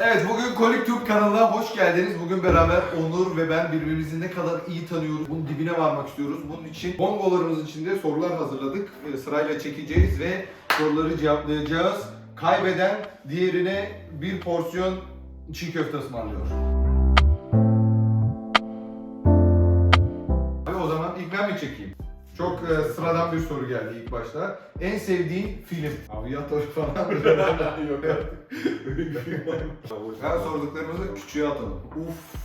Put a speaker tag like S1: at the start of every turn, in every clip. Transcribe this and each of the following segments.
S1: Evet bugün Kolik Tube kanalına hoş geldiniz. Bugün beraber Onur ve ben birbirimizi ne kadar iyi tanıyoruz. Bunun dibine varmak istiyoruz. Bunun için bongolarımız içinde sorular hazırladık. Ee, Sırayla çekeceğiz ve soruları cevaplayacağız. Kaybeden diğerine bir porsiyon çiğ köfte ısmarlıyor. Abi o zaman ilk ben mi çekeyim? Çok e, sıradan bir soru geldi ilk başta. En sevdiğin film? Aviator falan.
S2: Yok artık. Öyle bir film var mı?
S1: Ben sorduklarımızı küçüğe atalım. Uf.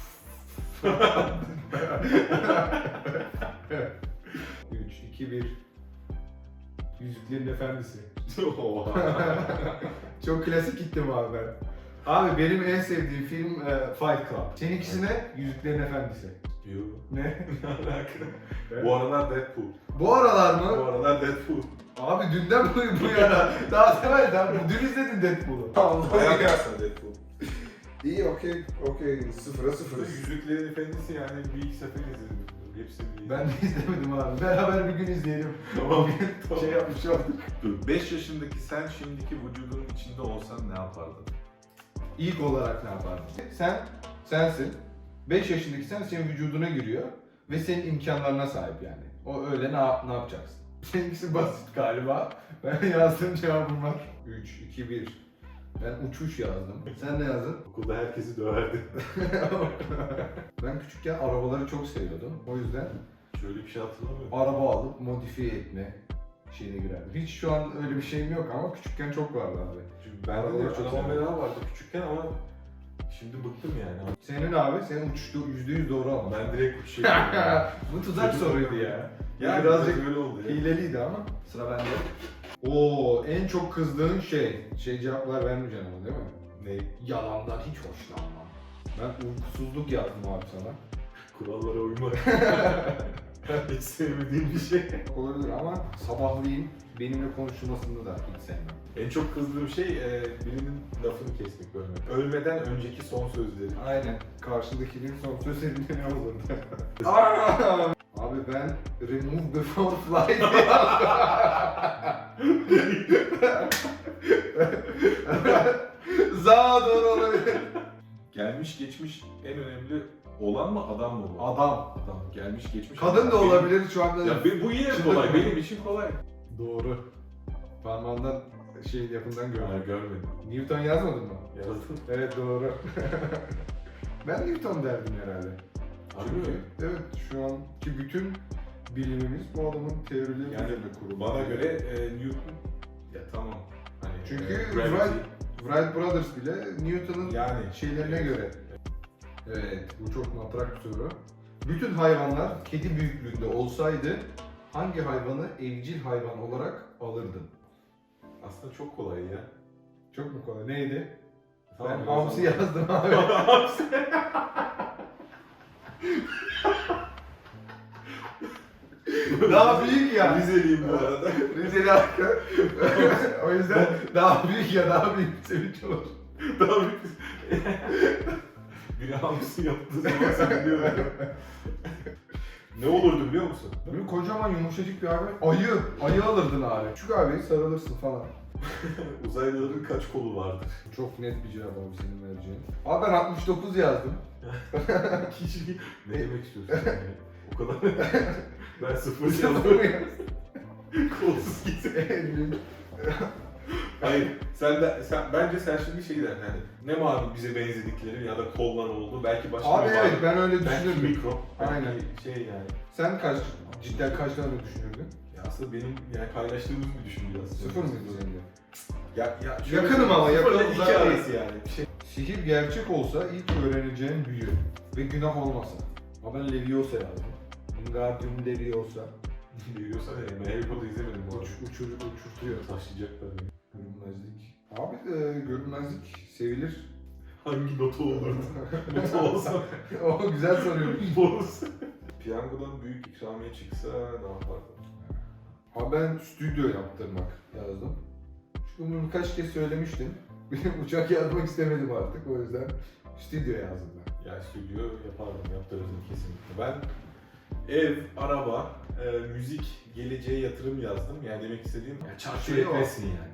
S1: 3, 2, 1. Yüzüklerin Efendisi. Çok klasik gittim abi ben. Abi benim en sevdiğim film e, Fight Club. Seninkisi ne? Yüzüklerin Efendisi.
S2: Yok.
S1: Ne?
S2: Ne alaka? Bu aralar Deadpool.
S1: Bu aralar
S2: Bu
S1: mı?
S2: aralar Deadpool.
S1: Abi dünden bu, bu yana. Daha temel Dün izledin Deadpool'u.
S2: Bayağı gelsin Deadpool.
S1: İyi okey okey sıfıra sıfır.
S2: Yüzüklerin Efendisi yani bir iki sefer izledim. Hepsini bir
S1: Ben de izlemedim abi. Beraber bir gün izleyelim.
S2: Tamam.
S1: Şey yapmış olduk.
S2: 5 yaşındaki sen şimdiki vücudun içinde olsan ne yapardın?
S1: İlk olarak ne yapardın? Sen, sensin. 5 yaşındaki sen senin vücuduna giriyor ve senin imkanlarına sahip yani. O öyle ne, yap- ne yapacaksın? Seninkisi basit galiba. Ben yazdığım cevabım var. 3, 2, 1. Ben uçuş yazdım. Sen ne yazdın?
S2: Okulda herkesi döverdi.
S1: ben küçükken arabaları çok seviyordum. O yüzden
S2: Şöyle bir şey hatırlamıyorum.
S1: araba alıp modifiye etme şeyine girerdim. Hiç şu an öyle bir şeyim yok ama küçükken çok vardı abi.
S2: Çünkü ben de
S1: Arabaları çok
S2: araba
S1: severim.
S2: vardı küçükken ama şimdi bıktım yani.
S1: Senin abi, senin uçuştu %100 doğru ama.
S2: Ben direkt şey yapıyorum.
S1: Bu tuzak soruydu ya.
S2: Yani
S1: Birazcık
S2: öyle oldu ya.
S1: Hileliydi ama. Sıra bende. Oo, en çok kızdığın şey. Şey cevaplar vermeyeceksin ama değil mi?
S2: Ne?
S1: Yalandan hiç hoşlanmam. Ben uykusuzluk yazdım abi sana.
S2: Kurallara uymak. Hiç sevmediğim bir şey.
S1: Olabilir ama sabahleyin benimle konuşulmasını da hiç sevmem.
S2: En çok kızdığım şey e, birinin lafını kesmek bölmek. Ölmeden önceki son sözleri.
S1: Aynen. Karşındakinin son sözlerinde ne olurdu? Aa! Abi ben remove before flight Za doğru olabilir.
S2: Gelmiş geçmiş en önemli olan mı adam mı bu?
S1: Adam.
S2: Adam. Gelmiş geçmiş.
S1: Kadın da
S2: Benim-
S1: olabilir şu anda.
S2: Ya be- bu yine
S1: Çıldırma.
S2: kolay. Benim için kolay.
S1: Doğru. Parmağından şey yakından gördüm.
S2: görmedim.
S1: Newton yazmadın mı?
S2: Yazdım.
S1: Evet doğru. ben Newton derdim herhalde. Çünkü evet şu anki bütün bilimimiz bu adamın teorileri
S2: Yani
S1: üzerine kurulu.
S2: Bana göre e, Newton ya tamam. Hani
S1: Çünkü
S2: e, gravity-
S1: Wright Brothers bile Newton'un
S2: yani
S1: şeylerine göre. Evet, bu çok matrak bir soru. Bütün hayvanlar kedi büyüklüğünde olsaydı hangi hayvanı evcil hayvan olarak alırdın?
S2: aslında çok kolay ya.
S1: Çok mu kolay? Neydi?
S2: Tamam,
S1: ben hamsi yazdım abi. daha büyük ya.
S2: Rizeliyim bu arada.
S1: Rizeli arka. o yüzden daha büyük ya daha büyük sevinç olur.
S2: Daha büyük hamsi yaptığı zaman sen biliyorsun. ne olurdu biliyor musun?
S1: Böyle kocaman yumuşacık bir hayvan. Ayı. Ayı alırdın abi. Şu abi sarılırsın falan.
S2: Uzaylıların kaç kolu vardır?
S1: Çok net bir cevap abi senin vereceğin. Abi ben 69 yazdım.
S2: Kişi ne demek istiyorsun yani? O kadar. ben sıfır yazdım. Kolsuz gitsin. Hayır, sen de sen bence sen şimdi şey derdin hani ne malum bize benzedikleri ya da kollar oldu belki başka
S1: abi
S2: bir
S1: evet ben öyle
S2: belki
S1: düşünürdüm.
S2: mikro, belki
S1: Aynen.
S2: şey yani.
S1: Sen kaç, cidden kaç tane düşünürdün?
S2: Ya aslında benim yani paylaştığımız bir düşünce aslında.
S1: Sıfır mıydı senin de?
S2: Ya, ya
S1: Yakınım ama, yakın, uzak
S2: arası yani. Bir şey.
S1: Sihir gerçek olsa ilk öğreneceğin büyü ve günah olmasa. Ama ben Leviosa yazdım. Wingardium Leviosa.
S2: Biliyorsan ya ben Harry Potter izlemedim bu arada.
S1: Uç, uçur, uçurtuyor.
S2: Taşlayacaklar beni.
S1: Görünmezlik. Abi e, görünmezlik sevilir.
S2: Hangi notu olurdu? notu olsa.
S1: o güzel soruyormuş.
S2: Boz. Piyangodan büyük ikramiye çıksa ne yapardın?
S1: Abi ben stüdyo yaptırmak yazdım. Çünkü bunu birkaç kez söylemiştim. Benim uçak yazmak istemedim artık o yüzden stüdyo yazdım ben.
S2: Ya stüdyo yapardım, yaptırırdım kesinlikle. Ben ev, araba, e, müzik, geleceğe yatırım yazdım. Yani demek istediğim
S1: Şey o.
S2: etmesin yani.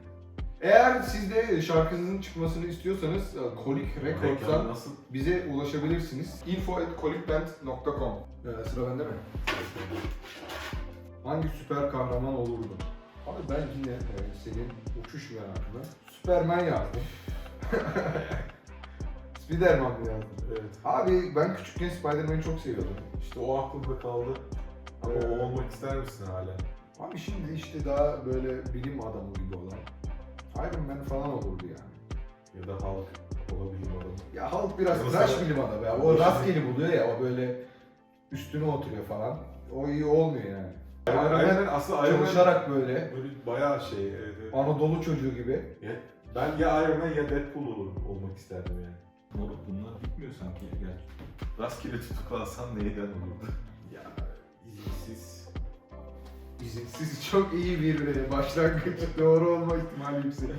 S1: Eğer siz de şarkınızın çıkmasını istiyorsanız e, Kolik
S2: Reklam
S1: Records'tan
S2: nasıl?
S1: bize ulaşabilirsiniz. info.kolikband.com ee, Sıra bende mi? Hangi süper kahraman olurdu? Abi ben yine e, senin uçuş merakına Superman yazdım. Spiderman yazdım?
S2: Evet.
S1: Abi ben küçükken Spiderman'i çok seviyordum.
S2: İşte o aklımda kaldı. Ama
S1: Evet.
S2: o olmak ister misin hala?
S1: Abi şimdi işte daha böyle bilim adamı gibi olan Iron Man falan olurdu yani.
S2: Ya da halk olabilir adamı.
S1: Ya Hulk biraz
S2: Mesela-
S1: bilim adamı ya. O rastgele buluyor ya o böyle üstüne oturuyor falan. O iyi olmuyor yani. Iron Man
S2: Iron Man aslında Iron Man
S1: çalışarak böyle
S2: böyle bayağı şey. Evet, evet.
S1: Anadolu çocuğu gibi.
S2: Ben ya Iron Man ya Deadpool olur, olmak isterdim yani. Moruk bunlar bitmiyor sanki. Gel. Rastgele tutuklansan neyden olurdu? Ya izinsiz.
S1: İzinsiz çok iyi bir e, başlangıç. Doğru olma ihtimali yüksek.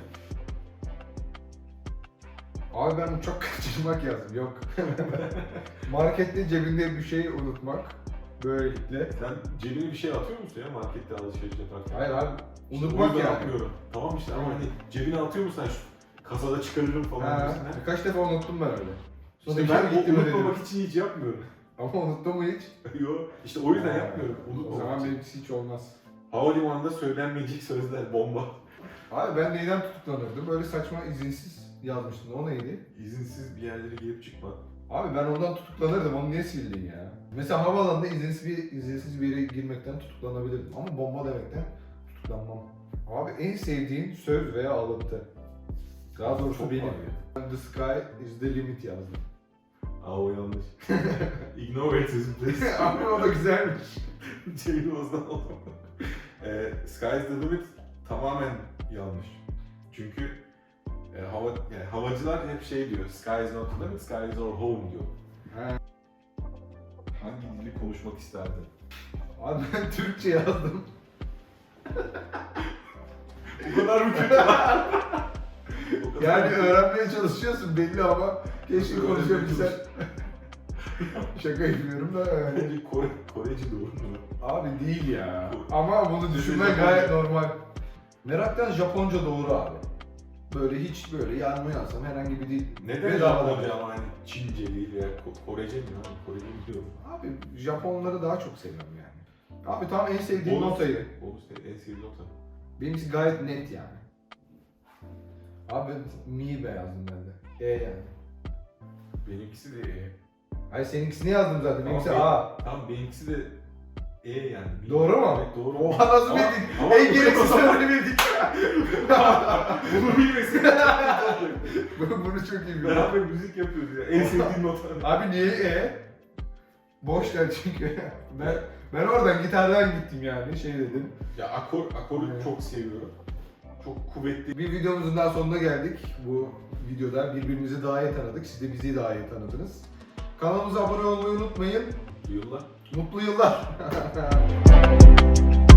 S1: Abi ben uçak kaçırmak yazdım. Yok. Markette cebinde bir şey unutmak. Böylelikle.
S2: Sen cebine bir şey atıyor musun ya markette alışveriş yaparken?
S1: Hayır abi.
S2: İşte
S1: Unutmak
S2: yüzden
S1: yani.
S2: atmıyorum. Tamam işte ama hani cebine atıyor musun sen şu kasada çıkarırım falan
S1: Ha,
S2: gibisinden.
S1: birkaç defa unuttum ben öyle. Sonra
S2: İşte
S1: ben ödedim.
S2: unutmamak için hiç yapmıyorum.
S1: Ama unuttum mu hiç?
S2: Yo, işte o yüzden
S1: Ha,
S2: yapmıyorum.
S1: O zaman
S2: için.
S1: benimkisi hiç olmaz.
S2: Havalimanında söylenmeyecek sözler, bomba.
S1: Abi ben neyden tutuklanırdım? Böyle saçma izinsiz yazmıştım. O neydi?
S2: İzinsiz bir yerlere girip çıkma.
S1: Abi ben ondan tutuklanırdım. Onu niye sildin ya? Mesela havaalanında izinsiz bir, izinsiz bir yere girmekten tutuklanabilirdim. Ama bomba demekten tutuklanmam. Abi en sevdiğin söz veya alıntı? Daha doğrusu
S2: Çok
S1: benim.
S2: var ya.
S1: The sky is the limit yazdım.
S2: Aa o yanlış. Ignore it is please.
S1: Abi o da güzelmiş.
S2: Ceyhun Ozdan oldu. Ee, Sky's the limit tamamen yanlış. Çünkü e, hava, yani havacılar hep şey diyor, Sky is not the limit, Sky is our home diyor.
S1: Ha.
S2: Hangi dili konuşmak isterdin?
S1: Abi ben Türkçe yazdım.
S2: O kadar mı kötü lan?
S1: Yani
S2: mı?
S1: öğrenmeye çalışıyorsun belli ama keşke
S2: Öğrenmeye
S1: konuşabilsen. Şaka yapıyorum da yani.
S2: Bence Kore, Koreci doğru mu?
S1: Abi değil ya. Ama bunu
S2: Japonca.
S1: gayet normal. Meraktan Japonca doğru abi. Böyle hiç böyle yarma yazsam herhangi bir dil.
S2: Neden
S1: Bedava
S2: Japonca
S1: da.
S2: ama hani Çince değil Ko- Korece mi? lan? Korece biliyorum.
S1: Abi Japonları daha çok seviyorum yani. Abi tam en sevdiğim
S2: Bonus.
S1: notayı.
S2: Se- en sevdiğim nokta.
S1: Benimkisi gayet net yani. Abi mi be yazdım ben de. E yani.
S2: Benimkisi de E.
S1: Hayır seninkisini yazdım zaten. Benimkisi
S2: Ama
S1: A.
S2: Tamam benimkisi de E yani. Bil-
S1: Doğru mu?
S2: Evet doğru.
S1: Oha nasıl
S2: Ama-
S1: bildik?
S2: ama-
S1: en gereksiz sorunu bildik.
S2: Bunu bilmesin.
S1: Bunu çok iyi biliyorum.
S2: Beraber müzik yapıyoruz ya. En sevdiğim nota.
S1: Abi niye E? Boş ver çünkü. ben, ben oradan gitardan gittim yani şey dedim.
S2: Ya akor, akoru
S1: Evet.
S2: çok seviyorum. Çok kuvvetli.
S1: Bir videomuzun daha sonuna geldik. Bu videoda birbirimizi daha iyi tanıdık. Siz de bizi daha iyi tanıdınız. Kanalımıza abone olmayı unutmayın.
S2: Yıllar.
S1: Mutlu yıllar.